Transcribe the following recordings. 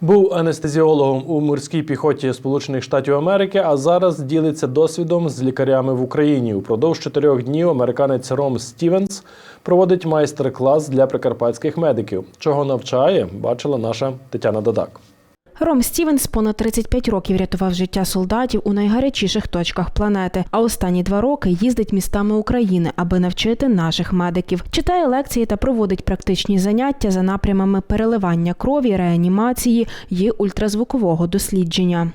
Був анестезіологом у морській піхоті Сполучених Штатів Америки, а зараз ділиться досвідом з лікарями в Україні. Упродовж чотирьох днів американець Ром Стівенс проводить майстер-клас для прикарпатських медиків. Чого навчає, бачила наша Тетяна Дадак. Ром Стівенс понад 35 років рятував життя солдатів у найгарячіших точках планети. А останні два роки їздить містами України, аби навчити наших медиків. Читає лекції та проводить практичні заняття за напрямами переливання крові, реанімації і ультразвукового дослідження.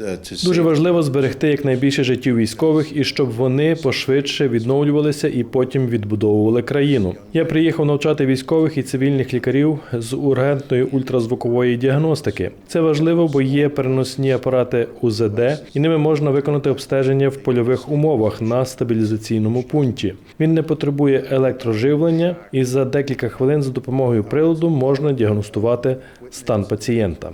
uh, Дуже важливо зберегти якнайбільше життів військових і щоб вони пошвидше відновлювалися і потім відбудовували країну. Я приїхав навчати військових і цивільних лікарів з ургентної ультразвукової діагностики. Це важливо, бо є переносні апарати УЗД, і ними можна виконати обстеження в польових умовах на стабілізаційному пункті. Він не потребує електроживлення, і за декілька хвилин за допомогою приладу можна діагностувати стан пацієнта.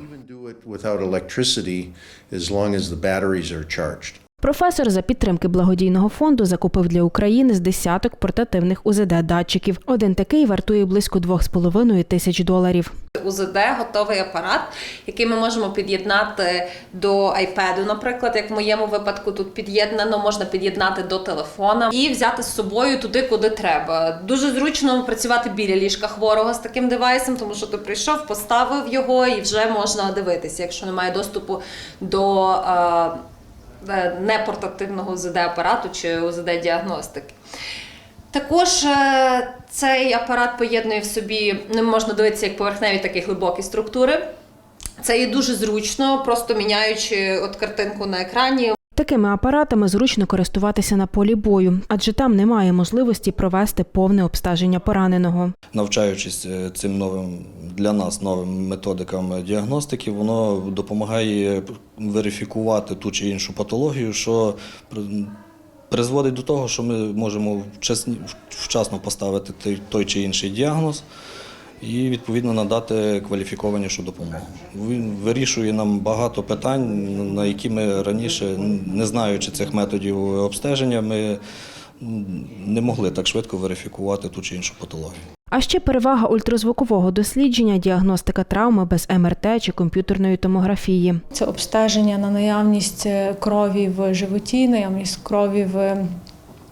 Професор за підтримки благодійного фонду закупив для України з десяток портативних УЗД-датчиків. Один такий вартує близько 2,5 тисяч доларів. УЗД готовий апарат, який ми можемо під'єднати до iPad, наприклад, як в моєму випадку тут під'єднано, можна під'єднати до телефона і взяти з собою туди, куди треба. Дуже зручно працювати біля ліжка хворого з таким девайсом, тому що ти прийшов, поставив його і вже можна дивитися, якщо немає доступу до е, непортативного УЗД-апарату чи УЗД-діагностики. Також е, цей апарат поєднує в собі, не можна дивитися як поверхневі, так і глибокі структури. Це є дуже зручно, просто міняючи от картинку на екрані, Такими апаратами зручно користуватися на полі бою, адже там немає можливості провести повне обстеження пораненого. навчаючись е, цим новим для нас новим методикам діагностики, воно допомагає верифікувати ту чи іншу патологію, що при- призводить до того, що ми можемо вчасно поставити той чи інший діагноз і відповідно надати кваліфікованішу допомогу. Він вирішує нам багато питань, на які ми раніше, не знаючи цих методів обстеження, ми не могли так швидко верифікувати ту чи іншу патологію. А ще перевага ультразвукового дослідження діагностика травми без МРТ чи комп'ютерної томографії. Це обстеження на наявність крові в животі, наявність крові в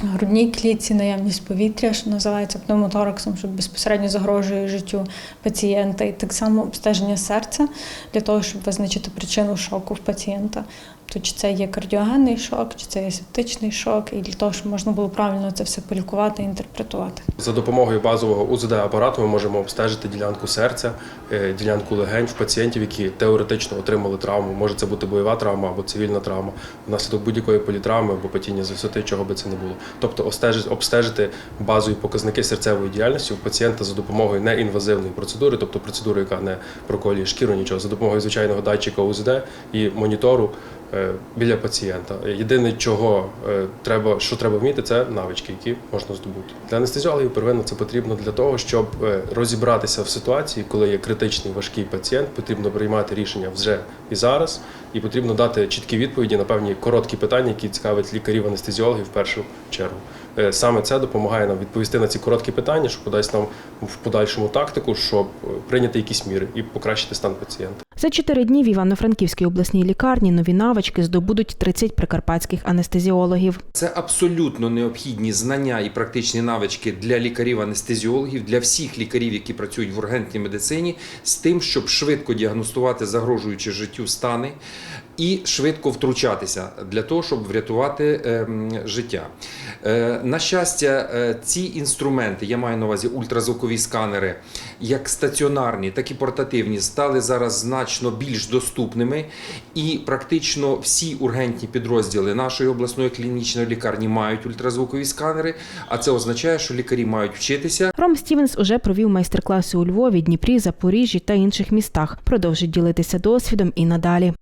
грудній клітці, наявність повітря, що називається пневмотораксом, що безпосередньо загрожує життю пацієнта. І так само обстеження серця для того, щоб визначити причину шоку в пацієнта. То чи це є кардіогенний шок, чи це є септичний шок, і для того, щоб можна було правильно це все полікувати і інтерпретувати. За допомогою базового УЗД-апарату ми можемо обстежити ділянку серця, е, ділянку легень в пацієнтів, які теоретично отримали травму. Може це бути бойова травма або цивільна травма, внаслідок будь-якої політравми або падіння з висоти, чого би це не було. Тобто обстежити базові показники серцевої діяльності у пацієнта за допомогою неінвазивної процедури, тобто процедури, яка не проколює шкіру, нічого, за допомогою звичайного датчика УЗД і монітору е, біля пацієнта. Єдине, чого е, треба, що треба вміти, це навички, які можна здобути. Для анестезіологів первинно це потрібно для того, щоб е, розібратися в ситуації, коли є критичний важкий пацієнт, потрібно приймати рішення вже і зараз, і потрібно дати чіткі відповіді на певні короткі питання, які цікавлять лікарів-анестезіологів в першу чергу. Е, Саме це допомагає нам відповісти на ці короткі питання, що подасть нам в подальшому тактику, щоб е, прийняти якісь міри і покращити стан пацієнта. За чотири дні в Івано-Франківській обласній лікарні нові навички здобудуть 30 прикарпатських анестезіологів. Це абсолютно необхідні знання і практичні навички для лікарів-анестезіологів, для всіх лікарів, які працюють в ургентній медицині, з тим, щоб швидко діагностувати загрожуючі життю стани і швидко втручатися для того, щоб врятувати ем, життя. Е, на щастя, е, ці інструменти, я маю на увазі ультразвукові сканери, як стаціонарні, так і портативні, стали зараз значно більш доступними, і практично всі ургентні підрозділи нашої обласної клінічної лікарні мають ультразвукові сканери. А це означає, що лікарі мають вчитися Ром Стівенс уже провів майстер-класи у Львові, Дніпрі, Запоріжжі та інших містах. Продовжить ділитися досвідом і надалі.